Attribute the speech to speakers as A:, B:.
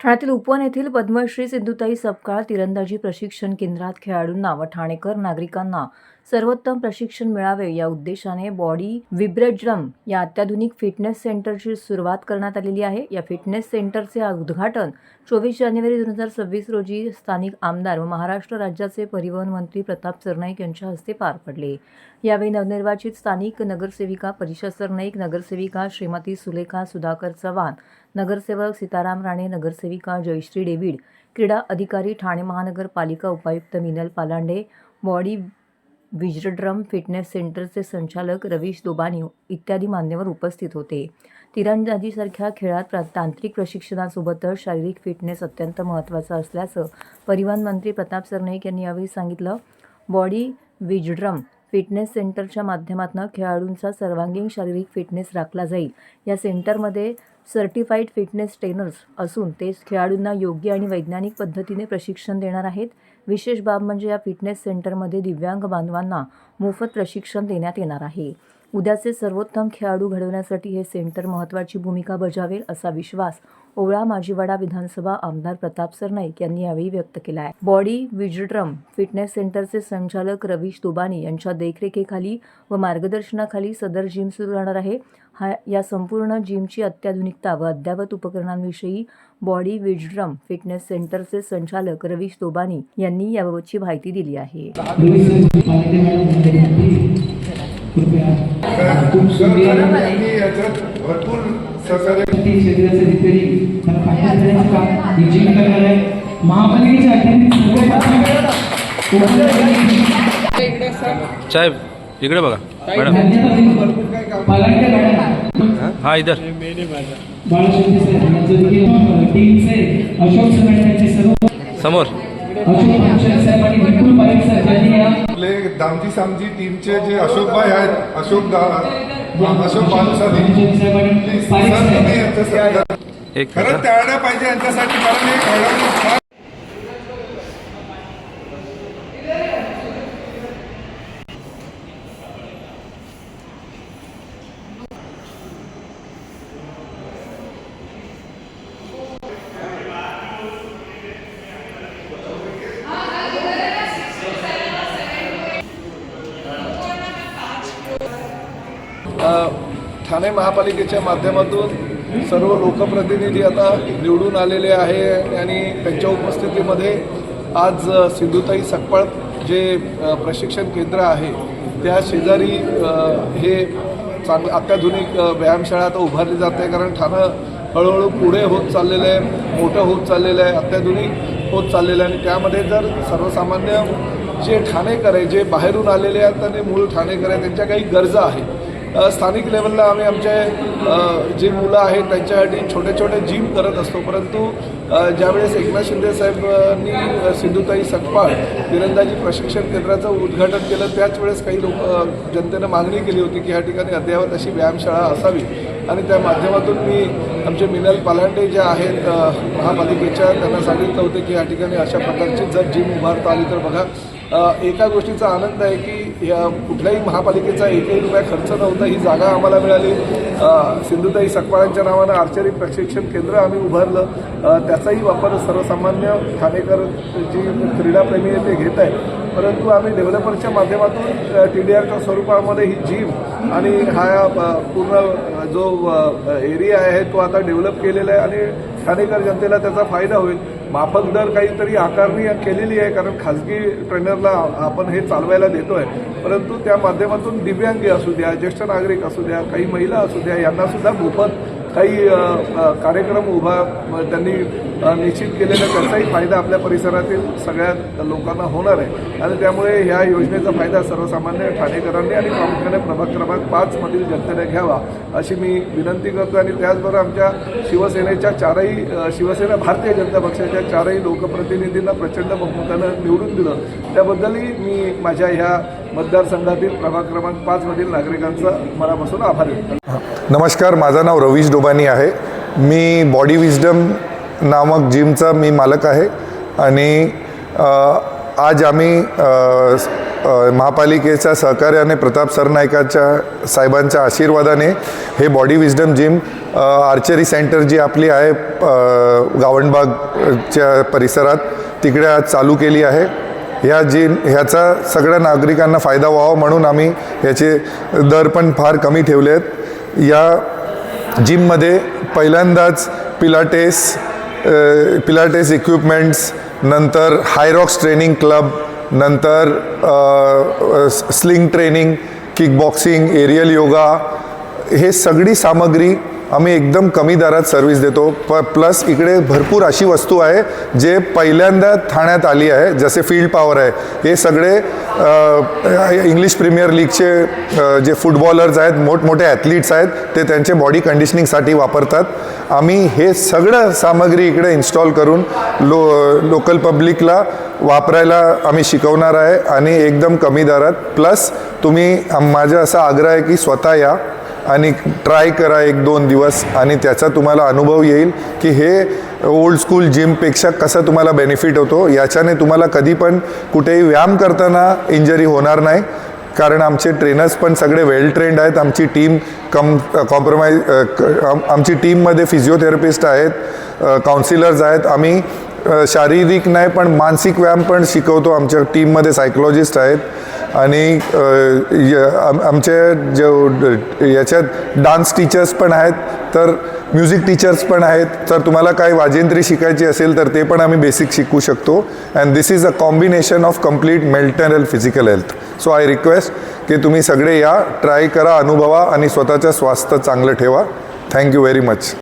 A: ठाण्यातील उपवन येथील पद्मश्री सिद्धुताई सपकाळ तिरंदाजी प्रशिक्षण केंद्रात खेळाडूंना व ठाणेकर नागरिकांना सर्वोत्तम प्रशिक्षण मिळावे या उद्देशाने बॉडी विब्रेजरम या अत्याधुनिक फिटनेस सेंटरची सुरुवात करण्यात आलेली आहे. या फिटनेस सेंटरचे उद्घाटन चोवीस जानेवारी दोन हजार सव्वीस रोजी स्थानिक आमदार व महाराष्ट्र राज्याचे परिवहन मंत्री प्रताप सरनाईक यांच्या हस्ते पार पडले. यावेळी नवनिर्वाचित स्थानिक नगरसेविका परिषद सरनाईक नगरसेविका श्रीमती सुलेखा सुधाकर चव्हाण नगरसेवक सीताराम राणे नगरसेविका जयश्री डेव्हिड क्रीडा अधिकारी ठाणे महानगरपालिका उपायुक्त मिनल पालांडे बॉडी विजड्रम फिटनेस सेंटरचे संचालक रवीश दोबानी इत्यादी मान्यवर उपस्थित होते. तिरंदाजीसारख्या खेळात प्रा तांत्रिक प्रशिक्षणासोबतच शारीरिक फिटनेस अत्यंत महत्त्वाचा असल्याचं परिवहन मंत्री प्रताप सरनाईक यांनी यावेळी सांगितलं. बॉडी विजड्रम फिटनेस सेंटरच्या माध्यमातून खेळाडूंचा सर्वांगीण शारीरिक फिटनेस राखला जाईल. या सेंटरमध्ये सर्टिफाईड फिटनेस ट्रेनर्स असून ते खेळाडूंना योग्य आणि वैज्ञानिक पद्धतीने प्रशिक्षण देणार आहेत. विशेष बाब म्हणजे या फिटनेस सेंटरमध्ये दिव्यांग बांधवांना मोफत प्रशिक्षण देण्यात येणार आहे. उद्याचे सर्वोत्तम खेळाडू घडवण्यासाठी हे सेंटर महत्त्वाची भूमिका बजावेल असा विश्वास ओवळा माजीवाडा विधानसभा आमदार प्रताप सरनाईक यांनी यावेळी व्यक्त केला आहे. बॉडी विजड्रम फिटनेस सेंटरचे संचालक रवीश दुबानी यांच्या देखरेखीखाली व मार्गदर्शनाखाली सदर जिम सुरू राहणार आहे. हा या संपूर्ण जिमची अत्याधुनिकता व अद्ययावत उपकरणांविषयी बॉडी विजड्रम फिटनेस सेंटरचे संचालक रवीश दोबानी यांनी याबाबतची माहिती दिली आहे.
B: खूप यांनी याच्यात भरपूर सहकार्य
C: शरीराचं रिपेरिंग त्याला फायदा देण्याचं काम ही जिम करणार आहे. महापालिकेच्या अखत्यारीत सर्व
D: साहेब इकडे बघा मॅडम. हा इधर.
C: अशोक सर्व
D: समोर.
B: आपले दामजी सामजी टीमचे जे अशोक भाई आहेत अशोक दा अशोक सर तुम्ही यांच्यासाठी
D: एक
B: खरंच त्याला पाहिजे यांच्यासाठी कारण हे खेळाडू फार
E: अ, ठाणे महापालिकेच्या माध्यमातून सर्व लोकप्रतिनिधी आता निवडून आलेले आहे आणि त्यांच्या उपस्थितीमध्ये आज सिंधुताई सकपाळ जे प्रशिक्षण केंद्र आहे त्या शेजारी हे चांग अत्याधुनिक व्यायामशाळा आता उभारली जाते कारण ठाणं हळूहळू पुढे होत चाललेलं आहे मोठं होत चाललेलं आहे अत्याधुनिक होत चाललेलं आहे. आणि त्यामध्ये जर सर्वसामान्य जे ठाणेकर आहे जे बाहेरून आलेले आहेत आणि मूळ ठाणेकर आहे त्यांच्या काही गरजा आहेत. स्थानिक लेवलला आम्ही आमचे जे मुलं आहेत त्यांच्यासाठी छोटे छोटे जिम करत असतो. परंतु ज्यावेळेस एकनाथ शिंदे साहेबांनी सिंधुताई सकपाळ तिरंदाजी प्रशिक्षण केंद्राचं उद्घाटन केलं त्याच वेळेस काही लोक जनतेनं मागणी केली होती की ह्या ठिकाणी अद्ययावत अशी व्यायामशाळा असावी. आणि त्या माध्यमातून मी आमचे मिनल पालांडे जे आहेत महापालिकेच्या त्यांना सांगितलं होतं की या ठिकाणी अशा प्रकारची जर जिम उभारता आली तर बघा एका गोष्टीचा आनंद आहे की या कुठल्याही महापालिकेचा एकही रुपया खर्च नव्हता ही जागा आम्हाला मिळाली. सिंधुताई सकपाळांच्या नावानं आर्चरी प्रशिक्षण केंद्र आम्ही उभारलं. त्याचाही वापर सर्वसामान्य ठाणेकर जी क्रीडाप्रेमी आहे ते घेत आहे परंतु आम्ही डेव्हलपरच्या माध्यमातून टी डी आरच्या स्वरूपामध्ये ही जिम आणि हा पूर्ण जो एरिया आहे तो आता डेव्हलप केलेला आहे आणि ठाणेकर जनतेला त्याचा फायदा होईल. माफक दर काहीतरी आकारणी केलेली आहे कारण खाजगी ट्रेनरला आपण हे चालवायला देतो आहे परंतु त्या माध्यमातून दिव्यांगी असू द्या ज्येष्ठ नागरिक असू द्या काही महिला असू द्या यांनासुद्धा मोफत काही कार्यक्रम उभा त्यांनी निश्चित केलेला त्याचाही फायदा आपल्या परिसरातील सगळ्या लोकांना होणार आहे. आणि त्यामुळे ह्या योजनेचा फायदा सर्वसामान्य ठाणेकरांनी आणि प्रामुख्याने प्रभाग क्रमांक पाचमधील जनतेने घ्यावा अशी मी विनंती करतो आणि त्याचबरोबर आमच्या शिवसेनेच्या चारही शिवसेना भारतीय जनता पक्षाच्या चारही लोकप्रतिनिधींना प्रचंड बहुमतानं निवडून दिलं. त्याबद्दलही मी माझ्या ह्या मतदारसंघातील प्रभाग क्रमांक पाचमधील नागरिकांचा मनापासून आभार व्यक्त
B: नमस्कार माझं नाव रवीश डोबानी आहे. मी बॉडी विजडम नामक जिमचा मी मालक आहे आणि आज आम्ही महापालिकेच्या सहकार्याने प्रताप सरनाईकाच्या साहेबांच्या आशीर्वादाने हे body wisdom gym archery centre जी आपली आहे गावणबागच्या परिसरात तिकडे आज चालू केली आहे. ह्या जी ह्याचा सगळ्या नागरिकांना फायदा व्हावा म्हणून आम्ही ह्याचे दर पण फार कमी ठेवले आहेत. या जिममध्ये पहिल्यांदाच पिलाटेस पिलाटेस इक्विपमेंट्स नंतर हायरॉक्स ट्रेनिंग क्लब नंतर अ, sling training kickboxing aerial yoga हे सगळी सामग्री आम्ही एकदम कमी दरात सर्व्हिस देतो. प प्लस इकडे भरपूर अशी वस्तू आहे जे पहिल्यांदा ठाण्यात आली आहे जसे फील्ड पॉवर आहे. हे सगळे इंग्लिश प्रीमियर लीगचे जे फुटबॉलर्स आहेत मोठमोठे ॲथलीट्स आहेत ते त्यांचे बॉडी कंडिशनिंगसाठी वापरतात. आम्ही हे सगळं सामग्री इकडे इन्स्टॉल करून लो लोकल पब्लिकला वापरायला आम्ही शिकवणार आहे. आणि एकदम कमी दरात प्लस तुम्ही माझा असा आग्रह आहे की स्वतः या. आणि ट्राय करा एक दोन दिवस आणि त्याचा तुम्हाला अनुभव येईल की हे ओल्ड स्कूल जिमपेक्षा कसं तुम्हाला बेनिफिट होतो. याच्याने तुम्हाला कधी पण कुठेही व्यायाम करताना इंजरी होणार नाही. कारण आमचे ट्रेनर्स पण सगळे वेल ट्रेंड आहेत. आमची टीम कम कॉम्प्रोमाइज आमची टीममध्ये फिजिओथेरपिस्ट आहेत काउन्सिलर्स आहेत. आम्ही शारीरिक नाही पण मानसिक व्यायाम पण शिकवतो. आमच्या टीममध्ये सायकोलॉजिस्ट आहेत. आणि य- आम- आमचे जो याच्यात डान्स टीचर्स पण आहेत तर म्युझिक टीचर्स पण आहेत. तर तुम्हाला काही वाजेंत्री शिकायची असेल तर ते पण आम्ही बेसिक शिकू शकतो. And this is a combination of complete mental physical health so I request की तुम्ही सगळे या ट्राय करा अनुभवा आणि स्वतःचं स्वास्थ्य चांगलं ठेवा. Thank you very much